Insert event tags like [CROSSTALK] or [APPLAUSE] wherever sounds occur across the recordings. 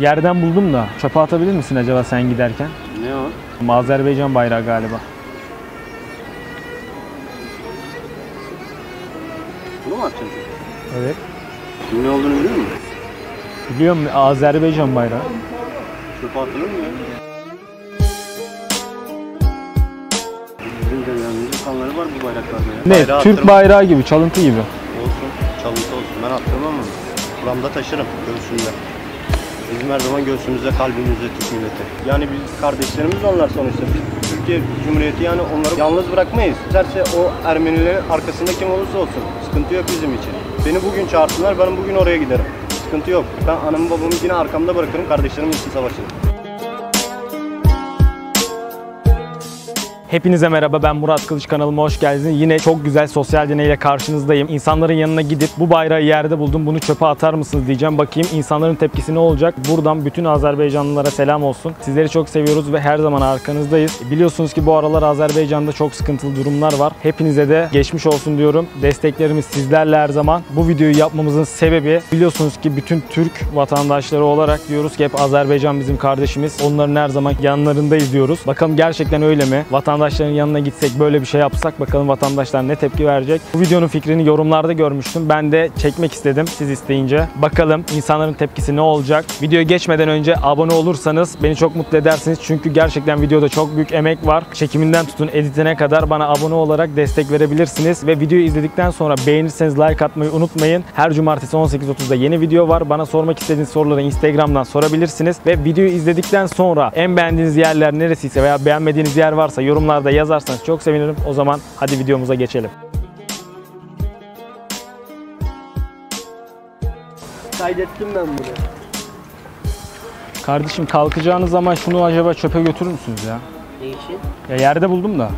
Yerden buldum da çöpe atabilir misin acaba sen giderken? Ne o? Azerbaycan bayrağı galiba. Bunu mu atacaksın? Evet. Bunun ne olduğunu biliyor musun? Biliyorum Azerbaycan bayrağı. Çöpe atılır mı ya? Bizim var bu bayraklarda ya. Ne? Bayrağı Türk attırmam. bayrağı gibi, çalıntı gibi. Olsun, çalıntı olsun. Ben attırmam onu. Buramda taşırım göğsümde. Bizim her zaman göğsümüzde, kalbimizde Türk milleti. Yani biz kardeşlerimiz onlar sonuçta. Biz Türkiye Cumhuriyeti yani onları yalnız bırakmayız. İsterse o Ermenilerin arkasında kim olursa olsun. Sıkıntı yok bizim için. Beni bugün çağırsınlar, ben bugün oraya giderim. Sıkıntı yok. Ben anamı babamı yine arkamda bırakırım, kardeşlerim için savaşırım. Hepinize merhaba ben Murat Kılıç kanalıma hoş geldiniz. Yine çok güzel sosyal deneyle karşınızdayım. İnsanların yanına gidip bu bayrağı yerde buldum bunu çöpe atar mısınız diyeceğim. Bakayım insanların tepkisi ne olacak. Buradan bütün Azerbaycanlılara selam olsun. Sizleri çok seviyoruz ve her zaman arkanızdayız. Biliyorsunuz ki bu aralar Azerbaycan'da çok sıkıntılı durumlar var. Hepinize de geçmiş olsun diyorum. Desteklerimiz sizlerle her zaman. Bu videoyu yapmamızın sebebi biliyorsunuz ki bütün Türk vatandaşları olarak diyoruz ki hep Azerbaycan bizim kardeşimiz. Onların her zaman yanlarındayız diyoruz. Bakalım gerçekten öyle mi? Vatandaşların yanına gitsek böyle bir şey yapsak bakalım vatandaşlar ne tepki verecek. Bu videonun fikrini yorumlarda görmüştüm. Ben de çekmek istedim siz isteyince. Bakalım insanların tepkisi ne olacak? Videoya geçmeden önce abone olursanız beni çok mutlu edersiniz. Çünkü gerçekten videoda çok büyük emek var. Çekiminden tutun editine kadar bana abone olarak destek verebilirsiniz. Ve videoyu izledikten sonra beğenirseniz like atmayı unutmayın. Her cumartesi 18.30'da yeni video var. Bana sormak istediğiniz soruları Instagram'dan sorabilirsiniz. Ve videoyu izledikten sonra en beğendiğiniz yerler neresiyse veya beğenmediğiniz yer varsa yorumlarda yazarsanız çok sevinirim. O zaman hadi videomuza geçelim. Kaydettim ben bunu. Kardeşim kalkacağınız zaman şunu acaba çöpe götürür müsünüz ya? Ne için? Ya yerde buldum da.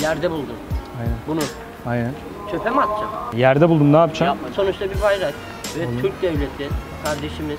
Yerde buldum. Aynen. Bunu. Aynen. Çöpe mi atacağım? Yerde buldum ne yapacaksın? Yapma. Sonuçta bir bayrak. Ve Türk devleti, kardeşimiz.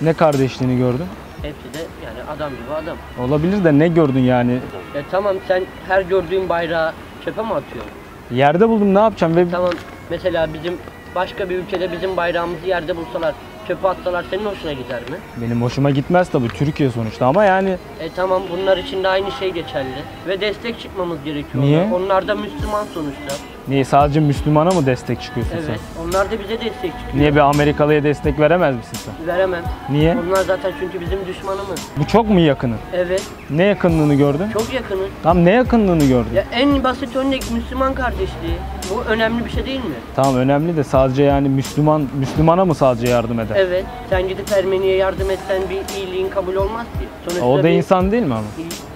Ne kardeşliğini gördün? Hepsi de yani adam gibi adam. Olabilir de ne gördün yani? E tamam sen her gördüğün bayrağı çöpe mi atıyorsun? Yerde buldum ne yapacağım ve Tamam mesela bizim başka bir ülkede bizim bayrağımızı yerde bulsalar, çöpe atsalar senin hoşuna gider mi? benim hoşuma gitmez tabii Türkiye sonuçta ama yani E tamam bunlar için de aynı şey geçerli. Ve destek çıkmamız gerekiyor. Niye? Onlar da Müslüman sonuçta. Niye sadece Müslümana mı destek çıkıyorsun Evet. Onlar da bize destek çıkıyor. sen? Niye bir Amerikalıya destek veremez misin sen? Veremem. Niye? Onlar zaten çünkü bizim düşmanımız. Bu çok mu yakının? Evet. Ne yakınlığını gördün? Çok yakınız. Tam ne yakınlığını gördün? Ya en basit örnek Müslüman kardeşliği. Bu önemli bir şey değil mi? Tamam önemli de sadece yani Müslüman Müslümana mı sadece yardım eder? Evet. Sen gidip Ermeniye yardım etsen bir iyiliğin kabul olmaz ki. Sonuçta O da bir insan değil mi ama?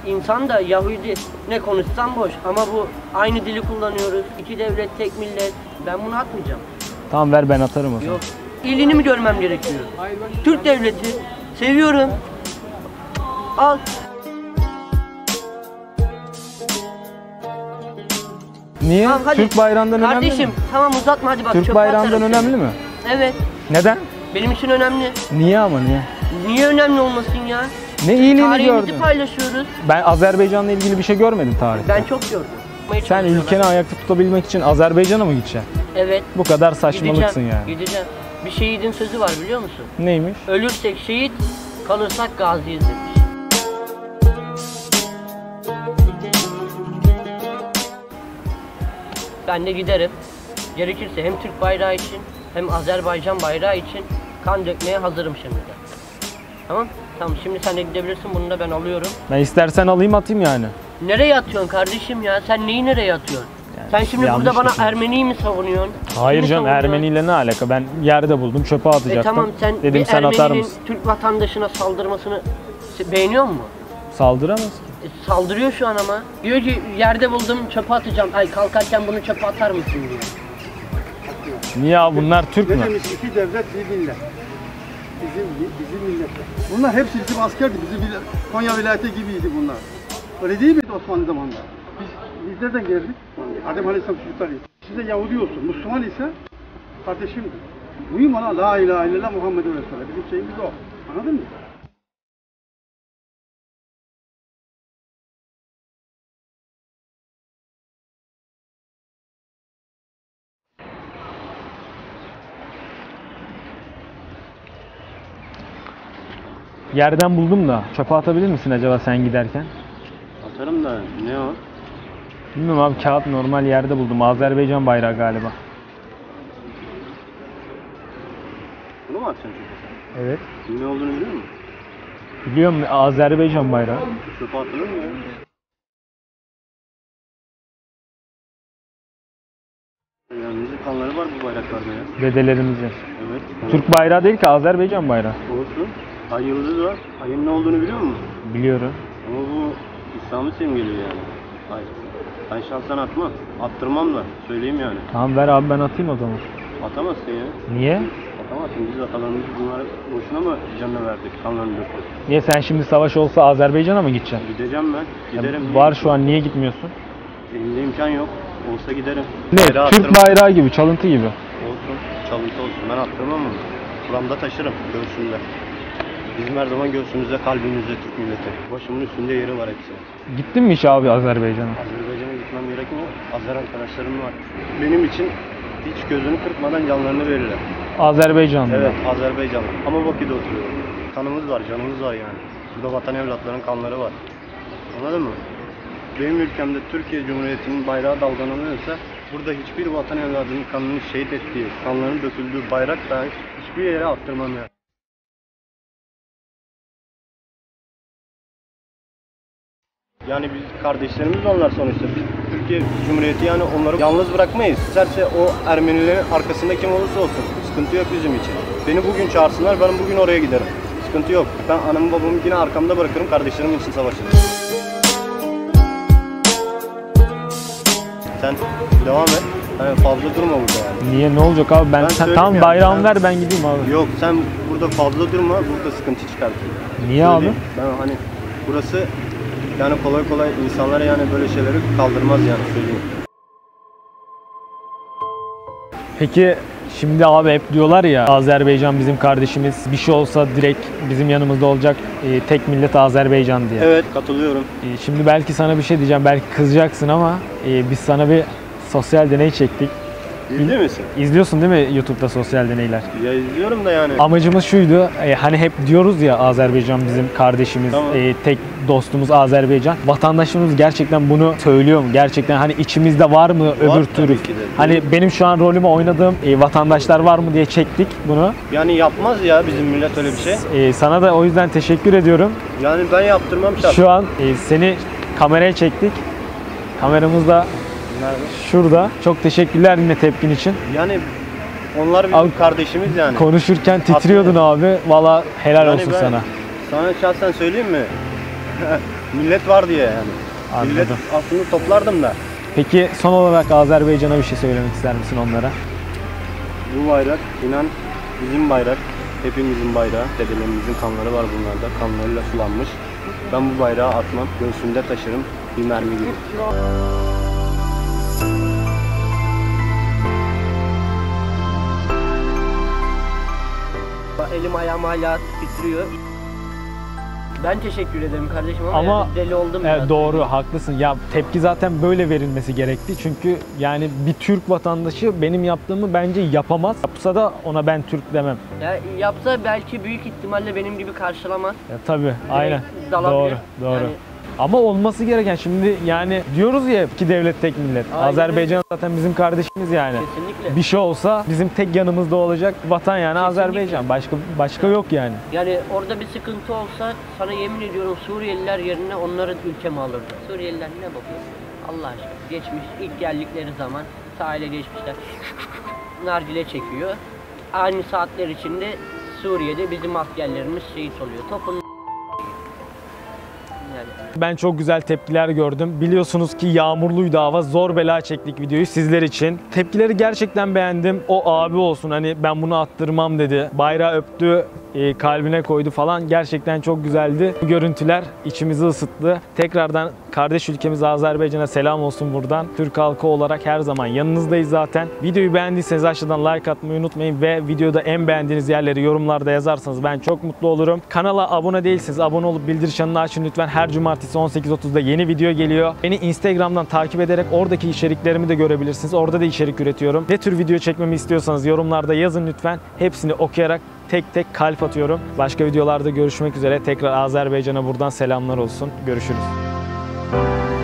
İnsan da Yahudi ne konuşsan boş ama bu aynı dili kullanıyoruz. İki devlet tek millet. Ben bunu atmayacağım. Tamam ver ben atarım o zaman. Yok. İyiliğini mi görmem gerekiyor? Türk devleti. Seviyorum. Al. Niye? Tamam, hadi. Türk bayrağından önemli Kardeşim mi? tamam uzatma hadi bak. Türk çöpe bayrağından atarım önemli seni. mi? Evet. Neden? Benim için önemli. Niye ama niye? Niye önemli olmasın ya? Ne iyiliğini Tarihimizi gördün? paylaşıyoruz. Ben Azerbaycan'la ilgili bir şey görmedim tarihte. Ben çok gördüm. Sen ülkeni ayakta tutabilmek için Azerbaycan'a mı gideceksin? Evet. Bu kadar saçmalıksın Gideceğim. yani. Gideceğim. Bir şehidin sözü var biliyor musun? Neymiş? Ölürsek şehit, kalırsak gaziyiz demiş. Ben de giderim. Gerekirse hem Türk bayrağı için hem Azerbaycan bayrağı için kan dökmeye hazırım şimdiden. Tamam? Tamam şimdi sen de gidebilirsin bunu da ben alıyorum. Ben istersen alayım atayım yani. Nereye atıyorsun kardeşim ya? Sen neyi nereye atıyorsun? Sen şimdi burada bana düşün. Ermeniyi mi savunuyorsun? Hayır Kimi canım savunuyorsun? Ermeniyle ne alaka? Ben yerde buldum çöpe atacaktım. E tamam sen Dedim bir sen atar Ermeninin mısın? Türk vatandaşına saldırmasını beğeniyor musun? Saldıramaz ki. E, saldırıyor şu an ama. Diyor ki yerde buldum çöpe atacağım. Ay kalkarken bunu çöpe atar mısın diyor. Niye bunlar Türk mü? Hepimiz iki devlet bir millet. Bizim bizim milletler. Bunlar hepsi bizim askerdi. Bizim Konya vilayeti gibiydi bunlar. Öyle değil miydi Osmanlı zamanında? Biz, biz nereden geldik? Adem Aleyhisselam çocuklarıyız. Siz de Yahudi olsun, Müslüman ise kardeşimdir. Mühim ona La ilahe illallah Muhammedun Resulullah. Bizim şeyimiz o. Anladın mı? Yerden buldum da çöpe atabilir misin acaba sen giderken? Atarım da ne o? Bilmiyorum abi kağıt normal yerde buldum. Azerbaycan bayrağı galiba. Bunu mu atacaksın çöpe Evet. Ne olduğunu biliyor musun? Biliyorum Azerbaycan bayrağı. Çöpe atılır mı ya? Yanımızda kanları var bu bayraklarda ya. Dedelerimizin. Evet. Türk bayrağı değil ki Azerbaycan bayrağı. Olsun. Ay yıldız var. Ayın ne olduğunu biliyor musun? Biliyorum. Ama bu İslam'ı simgeliyor yani. Ay. Ben şahsen atmam. Attırmam da. Söyleyeyim yani. Tamam ver abi ben atayım o zaman. Atamazsın ya. Niye? Atamazsın. Biz atalarımız bunlara boşuna mı canını verdik? Kanlarını döktük. Niye sen şimdi savaş olsa Azerbaycan'a mı gideceksin? Gideceğim ben. Giderim. Var şu an niye gitmiyorsun? Elimde imkan yok. Olsa giderim. Ne? Bayrağı Türk attırmam. bayrağı gibi, çalıntı gibi. Olsun. Çalıntı olsun. Ben attırmam onu. Buramda taşırım. Göğsümde. Bizim her zaman göğsümüzde, kalbimizde Türk milleti. Başımın üstünde yeri var hepsi. Gittin mi hiç abi Azerbaycan'a? Azerbaycan'a gitmem gerekmiyor. Azer arkadaşlarım var. Benim için hiç gözünü kırpmadan canlarını verirler. Azerbaycan'da. Evet, Azerbaycanlı. Ama Bakü'de oturuyorum. Kanımız var, canımız var yani. Burada vatan evlatlarının kanları var. Anladın mı? Benim ülkemde Türkiye Cumhuriyeti'nin bayrağı dalgalanıyorsa burada hiçbir vatan evladının kanını şehit ettiği, kanlarının döküldüğü bayrak dahi hiçbir yere attırmam yani. Yani biz kardeşlerimiz onlar sonuçta. Biz Türkiye Cumhuriyeti yani onları yalnız bırakmayız. İsterse o Ermenilerin arkasında kim olursa olsun. Sıkıntı yok bizim için. Beni bugün çağırsınlar ben bugün oraya giderim. Sıkıntı yok. Ben anamı babamı yine arkamda bırakırım. Kardeşlerim için savaşırım. Sen devam et. Yani fazla durma burada yani. Niye ne olacak abi? Ben, Ben sen, tamam yani, bayrağımı ver ben gideyim abi. Yok sen burada fazla durma. Burada sıkıntı çıkartır. Niye abi? Söyleyeyim. Ben hani burası yani kolay kolay insanlara yani böyle şeyleri kaldırmaz yani söyleyeyim. Peki şimdi abi hep diyorlar ya Azerbaycan bizim kardeşimiz bir şey olsa direkt bizim yanımızda olacak e, tek millet Azerbaycan diye. Evet katılıyorum. E, şimdi belki sana bir şey diyeceğim belki kızacaksın ama e, biz sana bir sosyal deney çektik. Bildi misin? İzliyorsun değil mi YouTube'da sosyal deneyler? Ya izliyorum da yani. Amacımız şuydu, e, hani hep diyoruz ya Azerbaycan bizim kardeşimiz, Tamam. e, tek dostumuz Azerbaycan. Vatandaşımız gerçekten bunu söylüyor mu? Gerçekten hani içimizde var mı öbür tabii türlü? Hani benim şu an rolümü oynadığım e, vatandaşlar var mı diye çektik bunu. Yani yapmaz ya bizim millet öyle bir şey. E, sana da o yüzden teşekkür ediyorum. Yani ben yaptırmam şart. Şu an e, seni kameraya çektik. Kameramız da Nerede? şurada. Çok teşekkürler yine tepkin için. Yani onlar bizim Abi- kardeşimiz yani. Konuşurken titriyordun abi. Valla helal Yani olsun ben sana. Sana şahsen söyleyeyim mi? [LAUGHS] millet var diye yani. Anladım. Millet aslında toplardım da. Peki son olarak Azerbaycan'a bir şey söylemek ister misin onlara? Bu bayrak inan bizim bayrak. Hepimizin bayrağı. Dedelerimizin kanları var bunlarda. Kanlarıyla sulanmış. Ben bu bayrağı atmam. Göğsümde taşırım. Bir mermi gibi. Elim ayağım hala titriyor. Ben teşekkür ederim kardeşim ama, Ama yani deli oldum Evet, biraz. doğru haklısın. Ya tepki zaten böyle verilmesi gerekti. Çünkü yani bir Türk vatandaşı benim yaptığımı bence yapamaz. Yapsa da ona ben Türk demem. Ya yapsa belki büyük ihtimalle benim gibi karşılamaz. Ya tabii aynen. dalabilir. Doğru, doğru. Yani- Ama olması gereken şimdi yani diyoruz ya ki devlet tek millet. Aynen. Azerbaycan zaten bizim kardeşimiz yani. Kesinlikle. Bir şey olsa bizim tek yanımızda olacak vatan yani Azerbaycan. Başka başka yok yani. Yani orada bir sıkıntı olsa sana yemin ediyorum Suriyeliler yerine onların ülkemi alırdı. Suriyeliler ne bakıyor? Allah aşkına. Geçmiş ilk geldikleri zaman sahile geçmişler. Nargile çekiyor. Aynı saatler içinde Suriye'de bizim askerlerimiz şehit oluyor. Topun yani. Ben çok güzel tepkiler gördüm. Biliyorsunuz ki yağmurluydu hava. Zor bela çektik videoyu sizler için. Tepkileri gerçekten beğendim. O abi olsun hani ben bunu attırmam dedi. Bayrağı öptü, e, kalbine koydu falan. Gerçekten çok güzeldi. Görüntüler içimizi ısıttı. Tekrardan kardeş ülkemiz Azerbaycan'a selam olsun buradan. Türk halkı olarak her zaman yanınızdayız zaten. Videoyu beğendiyseniz aşağıdan like atmayı unutmayın ve videoda en beğendiğiniz yerleri yorumlarda yazarsanız ben çok mutlu olurum. Kanala abone değilseniz abone olup bildirim çanını açın lütfen. Her cumartesi 18.30'da yeni video geliyor. Beni Instagram'dan takip ederek oradaki içeriklerimi de görebilirsiniz. Orada da içerik üretiyorum. Ne tür video çekmemi istiyorsanız yorumlarda yazın lütfen. Hepsini okuyarak tek tek kalp atıyorum. Başka videolarda görüşmek üzere. Tekrar Azerbaycan'a buradan selamlar olsun. Görüşürüz. Thank you.